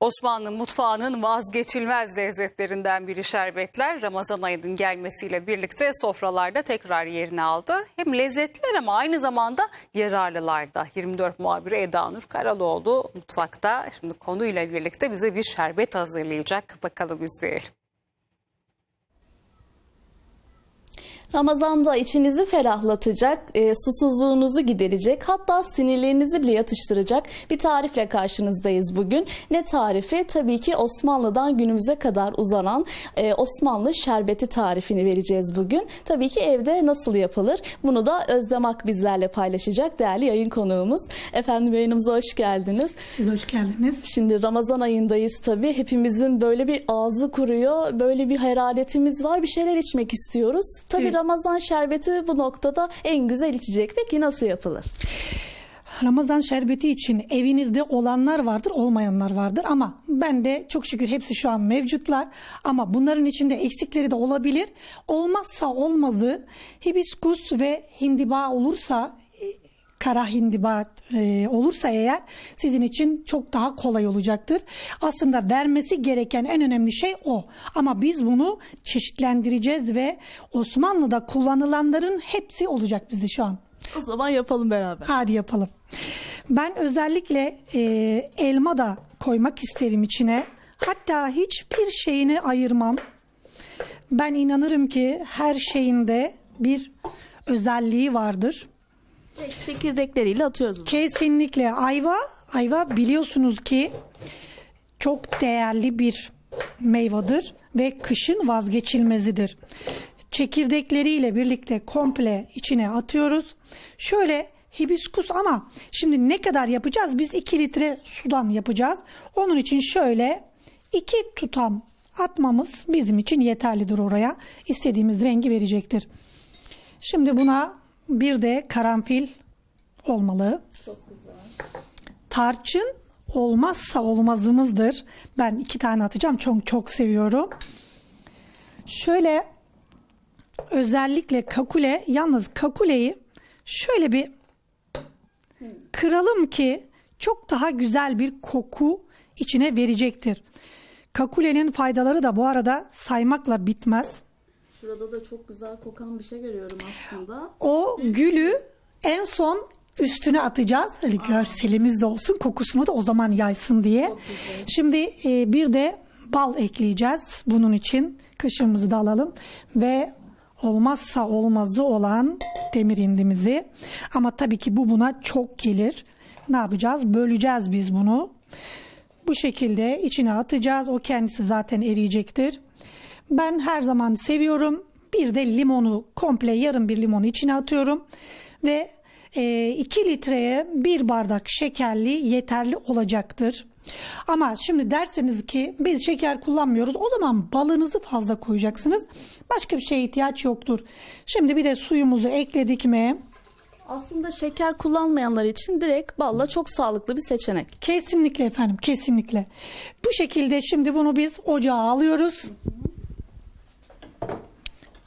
Osmanlı mutfağının vazgeçilmez lezzetlerinden biri şerbetler Ramazan ayının gelmesiyle birlikte sofralarda tekrar yerini aldı. Hem lezzetliler ama aynı zamanda yararlılar da. 24 muhabiri Eda Nur Karaloğlu mutfakta şimdi konuyla birlikte bize bir şerbet hazırlayacak. Bakalım izleyelim. Ramazanda içinizi ferahlatacak, e, susuzluğunuzu giderecek, hatta sinirlerinizi bile yatıştıracak bir tarifle karşınızdayız bugün. Ne tarifi? Tabii ki Osmanlı'dan günümüze kadar uzanan e, Osmanlı şerbeti tarifini vereceğiz bugün. Tabii ki evde nasıl yapılır? Bunu da Özlem Ak bizlerle paylaşacak değerli yayın konuğumuz. Efendim yayınımıza hoş geldiniz. Siz hoş geldiniz. Şimdi Ramazan ayındayız tabii. Hepimizin böyle bir ağzı kuruyor, böyle bir hararetimiz var. Bir şeyler içmek istiyoruz. Tabii Evet. Ramazan şerbeti bu noktada en güzel içecek. Peki nasıl yapılır? Ramazan şerbeti için evinizde olanlar vardır, olmayanlar vardır ama ben de çok şükür hepsi şu an mevcutlar ama bunların içinde eksikleri de olabilir. Olmazsa olmazı hibiskus ve hindiba olursa kara hindiba e, olursa eğer sizin için çok daha kolay olacaktır. Aslında vermesi gereken en önemli şey o. Ama biz bunu çeşitlendireceğiz ve Osmanlı'da kullanılanların hepsi olacak bizde şu an. O zaman yapalım beraber. Hadi yapalım. Ben özellikle e, elma da koymak isterim içine. Hatta hiçbir şeyini ayırmam. Ben inanırım ki her şeyinde bir özelliği vardır. Çekirdekleriyle atıyoruz. Kesinlikle ayva, ayva biliyorsunuz ki çok değerli bir meyvedir ve kışın vazgeçilmezidir. Çekirdekleriyle birlikte komple içine atıyoruz. Şöyle hibiskus ama şimdi ne kadar yapacağız? Biz 2 litre sudan yapacağız. Onun için şöyle 2 tutam atmamız bizim için yeterlidir oraya. İstediğimiz rengi verecektir. Şimdi buna bir de karanfil olmalı. Tarçın olmazsa olmazımızdır. Ben iki tane atacağım. Çok çok seviyorum. Şöyle özellikle kakule yalnız kakuleyi şöyle bir kıralım ki çok daha güzel bir koku içine verecektir. Kakulenin faydaları da bu arada saymakla bitmez. Şurada da çok güzel kokan bir şey görüyorum aslında. O gülü en son üstüne atacağız. Öyle görselimiz de olsun, kokusunu da o zaman yaysın diye. Şimdi e, bir de bal ekleyeceğiz bunun için. Kaşığımızı da alalım ve olmazsa olmazı olan demir indimizi. Ama tabii ki bu buna çok gelir. Ne yapacağız? Böleceğiz biz bunu. Bu şekilde içine atacağız. O kendisi zaten eriyecektir. Ben her zaman seviyorum. Bir de limonu komple yarım bir limonu içine atıyorum. Ve 2 litreye bir bardak şekerli yeterli olacaktır. Ama şimdi derseniz ki biz şeker kullanmıyoruz. O zaman balınızı fazla koyacaksınız. Başka bir şeye ihtiyaç yoktur. Şimdi bir de suyumuzu ekledik mi? Aslında şeker kullanmayanlar için direkt balla çok sağlıklı bir seçenek. Kesinlikle efendim, kesinlikle. Bu şekilde şimdi bunu biz ocağa alıyoruz.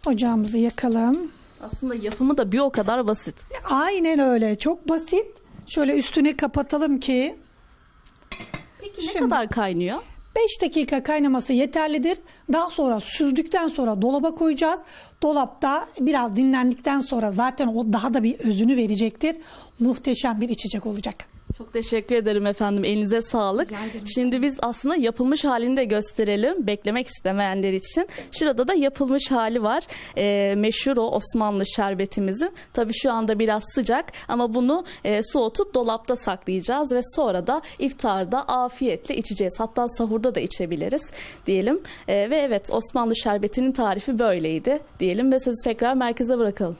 Ocağımızı yakalım. Aslında yapımı da bir o kadar basit. Aynen öyle. Çok basit. Şöyle üstünü kapatalım ki Peki ne Şimdi- kadar kaynıyor? 5 dakika kaynaması yeterlidir. Daha sonra süzdükten sonra dolaba koyacağız. Dolapta biraz dinlendikten sonra zaten o daha da bir özünü verecektir. Muhteşem bir içecek olacak. Çok teşekkür ederim efendim. Elinize sağlık. Şimdi biz aslında yapılmış halini de gösterelim. Beklemek istemeyenler için. Şurada da yapılmış hali var. Ee, meşhur o Osmanlı şerbetimizin. Tabii şu anda biraz sıcak ama bunu e, soğutup dolapta saklayacağız ve sonra da iftarda afiyetle içeceğiz. Hatta sahurda da içebiliriz diyelim. Ee, ve evet Osmanlı şerbetinin tarifi böyleydi diyelim ve sözü tekrar merkeze bırakalım.